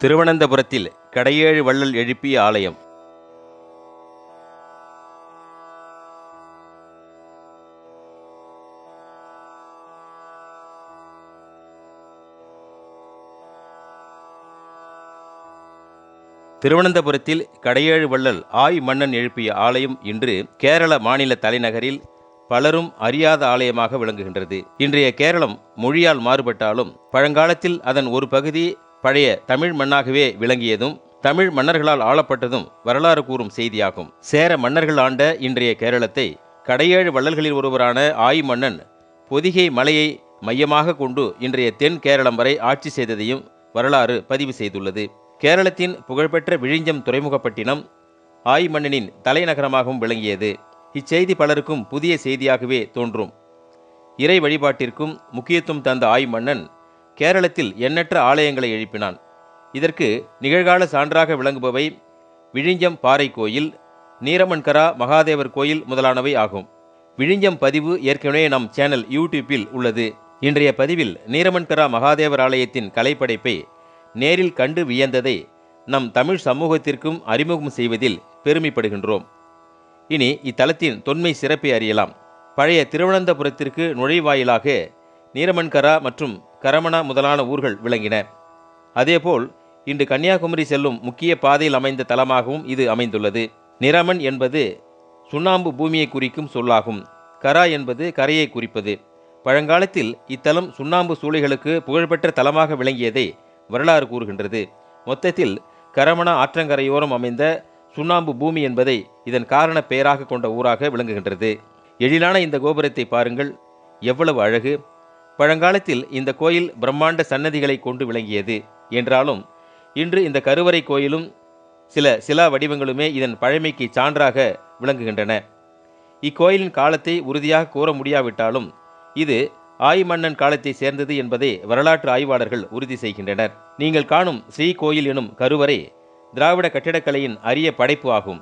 திருவனந்தபுரத்தில் கடையேழு வள்ளல் எழுப்பிய ஆலயம். திருவனந்தபுரத்தில் கடையேழு வள்ளல் ஆய் மன்னன் எழுப்பிய ஆலயம் இன்று கேரள மாநில தலைநகரில் பலரும் அறியாத ஆலயமாக விளங்குகின்றது. இன்றைய கேரளம் மொழியால் மாறுபட்டாலும் பழங்காலத்தில் அதன் ஒரு பகுதி பழைய தமிழ் மண்ணாகவே விளங்கியதும் தமிழ் மன்னர்களால் ஆளப்பட்டதும் வரலாறு கூறும் செய்தியாகும். சேர மன்னர்கள் ஆண்ட இன்றைய கேரளத்தை கடையேழு வள்ளல்களில் ஒருவரான ஆய் மன்னன் பொதிகை மலையை மையமாக கொண்டு இன்றைய தென் கேரளம் வரை ஆட்சி செய்ததையும் வரலாறு பதிவு செய்துள்ளது. கேரளத்தின் புகழ்பெற்ற விழிஞ்சம் துறைமுகப்பட்டினம் ஆய் மன்னனின் தலைநகரமாகவும் விளங்கியது. இச்செய்தி பலருக்கும் புதிய செய்தியாகவே தோன்றும். இறை வழிபாட்டிற்கும் முக்கியத்துவம் தந்த ஆய் மன்னன் கேரளத்தில் எண்ணற்ற ஆலயங்களை எழுப்பினான். இதற்கு நிகழ்கால சான்றாக விளங்குபவை விழிஞ்சம் பாறை கோயில் நீரமன்கரா மகாதேவர் கோயில் முதலானவை ஆகும். விழிஞ்சம் பதிவு ஏற்கனவே நம் சேனல் யூடியூப்பில் உள்ளது. இன்றைய பதிவில் நீரமன்கரா மகாதேவர் ஆலயத்தின் கலைப்படைப்பை நேரில் கண்டு வியந்ததை நம் தமிழ் சமூகத்திற்கும் அறிமுகம் செய்வதில் பெருமைப்படுகின்றோம். இனி இத்தலத்தின் தொன்மை சிறப்பை அறியலாம். பழைய திருவனந்தபுரத்திற்கு நுழைவாயிலாக நீரமன்கரா மற்றும் கரமணா முதலான ஊர்கள் விளங்கின. அதேபோல் இன்று கன்னியாகுமரி செல்லும் முக்கிய பாதையில் அமைந்த தலமாகவும் இது அமைந்துள்ளது. நிரமன் என்பது சுண்ணாம்பு பூமியை குறிக்கும் சொல்லாகும். கரா என்பது கரையை குறிப்பது. பழங்காலத்தில் இத்தலம் சுண்ணாம்பு சூளைகளுக்கு புகழ்பெற்ற தலமாக விளங்கியதை வரலாறு கூறுகின்றது. மொத்தத்தில் கரமணா ஆற்றங்கரையோரம் அமைந்த சுண்ணாம்பு பூமி என்பதை இதன் காரண பெயராக கொண்ட ஊராக விளங்குகின்றது. எழிலான இந்த கோபுரத்தை பாருங்கள். எவ்வளவு அழகு! பழங்காலத்தில் இந்த கோயில் பிரம்மாண்ட சன்னதிகளை கொண்டு விளங்கியது. என்றாலும் இன்று இந்த கருவறை கோயிலும் சில சிலா வடிவங்களுமே இதன் பழமைக்கு சான்றாக விளங்குகின்றன. இக்கோயிலின் காலத்தை உறுதியாக கூற முடியாவிட்டாலும் இது ஆய்மன்னன் காலத்தை சேர்ந்தது என்பதை வரலாற்று ஆய்வாளர்கள் உறுதி செய்கின்றனர். நீங்கள் காணும் ஸ்ரீ கோயில் எனும் கருவறை திராவிட கட்டிடக்கலையின் அரிய படைப்பு ஆகும்.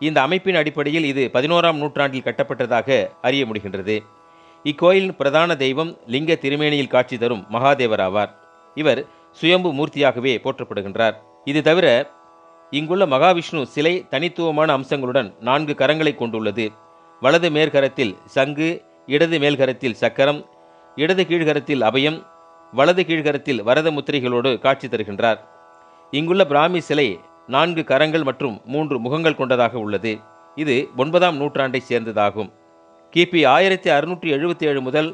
இந்த அமைப்பின் அடிப்படையில் இது பதினோராம் நூற்றாண்டில் கட்டப்பட்டதாக அறிய முடிகின்றது. இக்கோயிலின் பிரதான தெய்வம் லிங்க திருமேனியில் காட்சி தரும் மகாதேவர் ஆவார் இவர் சுயம்பு மூர்த்தியாகவே போற்றப்படுகின்றார். இது தவிர இங்குள்ள மகாவிஷ்ணு சிலை தனித்துவமான அம்சங்களுடன் நான்கு கரங்களை கொண்டுள்ளது. வலது மேற்கரத்தில் சங்கு இடது மேல்கரத்தில் சக்கரம் இடது கீழ்கரத்தில் அபயம் வலது கீழ்கரத்தில் வரத முத்திரைகளோடு காட்சி தருகின்றார். இங்குள்ள பிராமி சிலை நான்கு கரங்கள் மற்றும் மூன்று முகங்கள் கொண்டதாக உள்ளது. இது ஒன்பதாம் நூற்றாண்டை சேர்ந்ததாகும். கிபி ஆயிரத்தி அறுநூற்றி எழுபத்தி ஏழு முதல்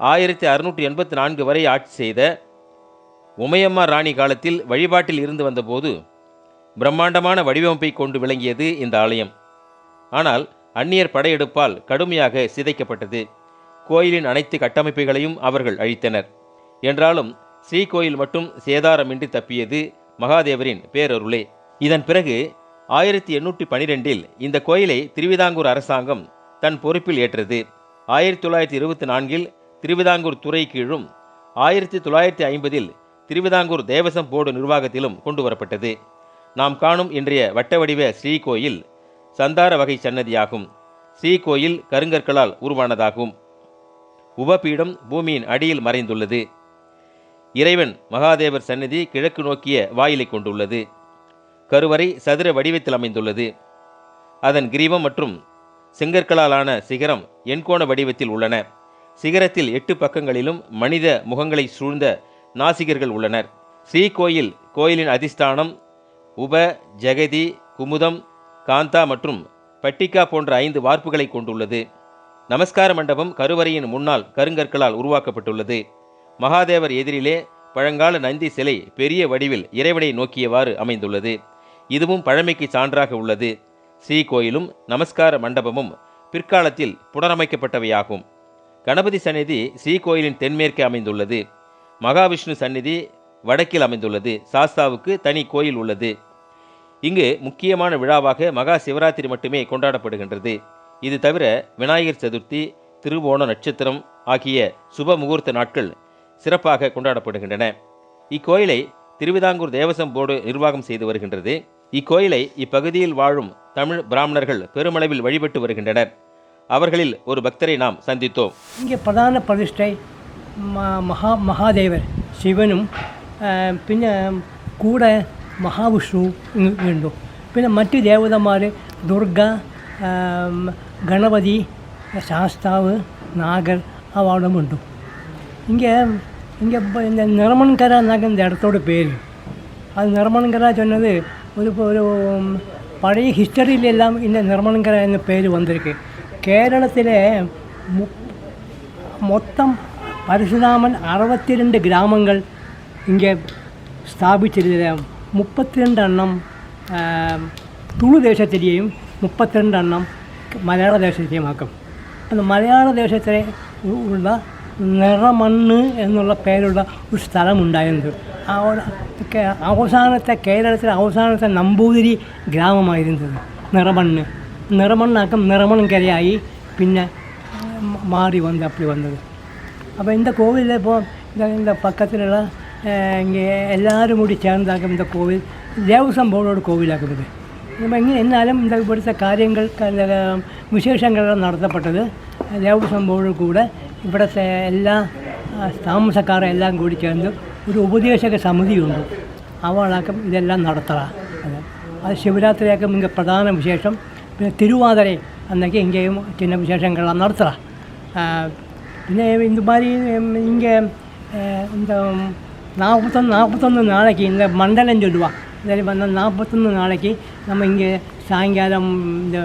ஆயிரத்தி அறுநூற்றி எண்பத்தி நான்கு வரை ஆட்சி செய்த உமையம்மா ராணி காலத்தில் வழிபாட்டில் இருந்து வந்தபோது பிரம்மாண்டமான வடிவமைப்பை கொண்டு விளங்கியது இந்த ஆலயம். ஆனால் அந்நியர் படையெடுப்பால் கடுமையாக சிதைக்கப்பட்டது. கோயிலின் அனைத்து கட்டமைப்புகளையும் அவர்கள் அழித்தனர். என்றாலும் ஸ்ரீகோயில் மட்டும் சேதாரமின்றி தப்பியது மகாதேவரின் பேரருளே. இதன் பிறகு ஆயிரத்தி எண்ணூற்றி பனிரெண்டில் இந்த கோயிலை திருவிதாங்கூர் அரசாங்கம் தன் பொறுப்பில் ஏற்றது. ஆயிரத்தி தொள்ளாயிரத்தி இருபத்தி நான்கில் திருவிதாங்கூர் துறை கீழும் ஆயிரத்தி தொள்ளாயிரத்தி ஐம்பதில் திருவிதாங்கூர் தேவசம் போர்டு நிர்வாகத்திலும் கொண்டு வரப்பட்டது. நாம் காணும் இன்றைய வட்ட வடிவ ஸ்ரீகோயில் சந்தார வகை சன்னதியாகும். ஸ்ரீகோயில் கருங்கற்களால் உருவானதாகும். உபபீடம் பூமியின் அடியில் மறைந்துள்ளது. இறைவன் மகாதேவர் சன்னதி கிழக்கு நோக்கிய வாயிலை கொண்டுள்ளது. கருவறை சதுர வடிவத்தில் அமைந்துள்ளது. அதன் கிரீவம் மற்றும் செங்கற்களாலான சிகரம் எண்கோண வடிவத்தில் உள்ளன. சிகரத்தில் எட்டு பக்கங்களிலும் மனித முகங்களை சூழ்ந்த நாசிகர்கள் உள்ளனர். ஸ்ரீகோயில் கோயிலின் அதிஸ்தானம் உப ஜெகதி குமுதம் காந்தா மற்றும் பட்டிக்கா போன்ற ஐந்து வார்ப்புகளை கொண்டுள்ளது. நமஸ்கார மண்டபம் கருவறையின் முன்னால் கருங்கற்களால் உருவாக்கப்பட்டுள்ளது. மகாதேவர் எதிரிலே பழங்கால நந்தி சிலை பெரிய வடிவில் இறைவனை நோக்கியவாறு அமைந்துள்ளது. இதுவும் பழமைக்கு சான்றாக உள்ளது. ஸ்ரீ கோயிலும் நமஸ்கார மண்டபமும் பிற்காலத்தில் புனரமைக்கப்பட்டவையாகும். கணபதி சந்நிதி ஸ்ரீகோயிலின் தென்மேற்கே அமைந்துள்ளது. மகாவிஷ்ணு சந்நிதி வடக்கில் அமைந்துள்ளது. சாஸ்தாவுக்கு தனி கோயில் உள்ளது. இங்கு முக்கியமான விழாவாக மகா சிவராத்திரி மட்டுமே கொண்டாடப்படுகின்றது. இது தவிர விநாயகர் சதுர்த்தி திருவோண நட்சத்திரம் ஆகிய சுப முகூர்த்த நாட்கள் சிறப்பாக கொண்டாடப்படுகின்றன. இக்கோயிலை திருவிதாங்கூர் தேவசம் போர்டு நிர்வாகம் செய்து வருகின்றது. இக்கோயிலை இப்பகுதியில் வாழும் தமிழ் பிராமணர்கள் பெருமளவில் வழிபட்டு வருகின்றனர் அவர்களில் ஒரு பக்தரை நாம் சந்தித்தோம் இங்கே பிரதான பிரதிஷ்டை ம மகா மகாதேவர் சிவனும் ஆ, பின்ன கூட മഹാവിഷ്ണു ഉണ്ട് പിന്നെ മറ്റ് ദേവതമാർ ദുർഗ ആം, ഗണപതി ശാസ്താവ് നാഗർ അവാർഡുമുണ്ട് இங்கே இங்கே இப்போ இந்த நிறமன்கரான்னாக்க இந்த இடத்தோட பேர் அது ഒരു ഒരു പഴയ ഹിസ്റ്ററിയിലെല്ലാം ഇന്ന നിർമ്മലങ്കര എന്ന പേര് വന്നിരിക്കെ. കേരളത്തിലെ മൊത്തം പരശുരാമൻ അറുപത്തിരണ്ട് ഗ്രാമങ്ങൾ ഇങ്ങനെ സ്ഥാപിച്ചിരുന്നില്ല മുപ്പത്തിരണ്ടെണ്ണം തുളു ദേശത്തിന്റെയും മുപ്പത്തിരണ്ടെണ്ണം മലയാള ദേശത്തെയുമാക്കും അത് മലയാള ദേശത്തെ ഉള്ള നിറമണ്ണ് എന്നുള്ള പേരുള്ള ഒരു സ്ഥലമുണ്ടായിരുന്നു. ആ അവസാനത്തെ കേരളത്തിലെ അവസാനത്തെ നമ്പൂതിരി ഗ്രാമമായിരുന്നത് നിറമണ്ണ് നിറമണ്ണാക്കം നിറമൺകരയായി പിന്നെ മ- மாறி வந்து அப்படி வந்தது அப்போ இந்த கோவிலில் இப்போ இந்த இந்த பக்கத்தில் எல்லாம் அஹ், இங்கே எல்லாரும் കൂടി ചേർന്നാക്കും இந்த கோவில் தேவசம் போர்டோட கோவிலாக்கும் இது நம்ம இங்கே എന്നാലും இந்த ഇവിടുത്തെ കാര്യങ്ങൾ ക- വിശേഷങ്ങളെല്ലാം നടത്തപ്പെട്ടത് ദേവസ്വം ബോർഡ് കൂടെ ഇവിടുത്തെ എല്ലാ ആ, താമസക്കാരെ എല്ലാം കൂടി ചേർന്ന് ഒരു ഉപദേശക സമിതിയുണ്ട് അവളക്കം ഇതെല്ലാം നടത്തുക അത് ശിവരാത്രിയൊക്കെ ശിവരാത്രിയാക്കം ഇങ്ങനെ പ്രധാന വിശേഷം പിന്നെ തിരുവാതിര അന്നൊക്കെ ഇങ്ങനെയും ചിന്ന വിശേഷങ്ങളെല്ലാം നടത്തുക പിന്നെ ഇതുമാതിരി ഇങ്ങനെ എന്താ നാൽപ്പത്തൊന്ന് നാൽപ്പത്തൊന്ന് നാളേക്ക് ഇന്ന് മണ്ഡലം ചൊല്ലുവാണ് ഇതായി വന്ന നാൽപ്പത്തൊന്ന് നാളേക്ക് നമ്മൾ ഇങ്ങനെ സായങ്കാലം ഇത്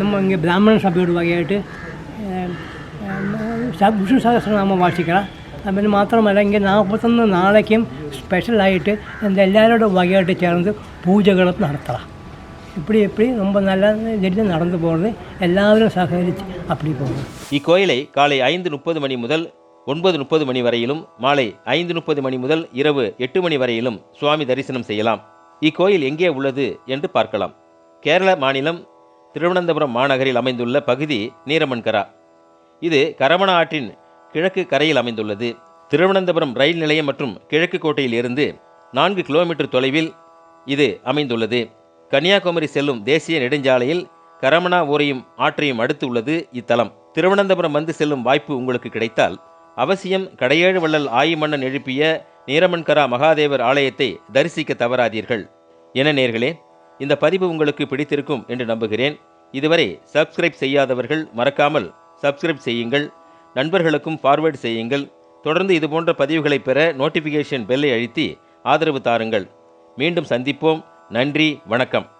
നമ്മൾ ഇങ്ങനെ ബ്രാഹ്മണ സഭയോട് വകയായിട്ട് വിഷു സഹസ്രം വാശിക്കണം അതിന് മാത്രമല്ല എങ്കിൽ നാൽപ്പത്തൊന്ന് നാളേക്കും സ്പെഷ്യലായിട്ട് എല്ലാവരോടും വകയായിട്ട് ചേർന്ന് പൂജകൾ നടത്തണം. இப்படி எப்படி ரொம்ப நல்லா தெரிஞ்சு நடந்து போகிறது எல்லாரும் சகரித்து அப்படி போகணும் இக்கோயிலை காலை ஐந்து முப்பது மணி முதல் ஒன்பது முப்பது மணி வரையிலும் மாலை ஐந்து முப்பது மணி முதல் இரவு எட்டு மணி வரையிலும் சுவாமி தரிசனம் செய்யலாம் இக்கோயில் எங்கே உள்ளது என்று பார்க்கலாம் கேரள மாநிலம் திருவனந்தபுரம் மாநகரில் அமைந்துள்ள பகுதி நீரமன்கரா இது கரமண ஆற்றின் கிழக்கு கரையில் அமைந்துள்ளது. திருவனந்தபுரம் ரயில் நிலையம் மற்றும் கிழக்கு கோட்டையில் இருந்து நான்கு கிலோமீட்டர் தொலைவில் இது அமைந்துள்ளது. கன்னியாகுமரி செல்லும் தேசிய நெடுஞ்சாலையில் கரமணா ஊரையும் ஆற்றையும் அடுத்து உள்ளது இத்தலம். திருவனந்தபுரம் வந்து செல்லும் வாய்ப்பு உங்களுக்கு கிடைத்தால் அவசியம் கடையேழு வள்ளல் ஆயிமன்னன் எழுப்பிய நீரமன்கரா மகாதேவர் ஆலயத்தை தரிசிக்க தவறாதீர்கள். என நேர்களே இந்த பதிவு உங்களுக்கு பிடித்திருக்கும் என்று நம்புகிறேன். இதுவரை சப்ஸ்கிரைப் செய்யாதவர்கள் மறக்காமல் சப்ஸ்கிரைப் செய்யுங்கள். நண்பர்களுக்கும் ஃபார்வேர்டு செய்யுங்கள். தொடர்ந்து இதுபோன்ற பதிவுகளை பெற நோட்டிஃபிகேஷன் பெல்லை அழுத்தி ஆதரவு தாருங்கள். மீண்டும் சந்திப்போம். நன்றி. வணக்கம்.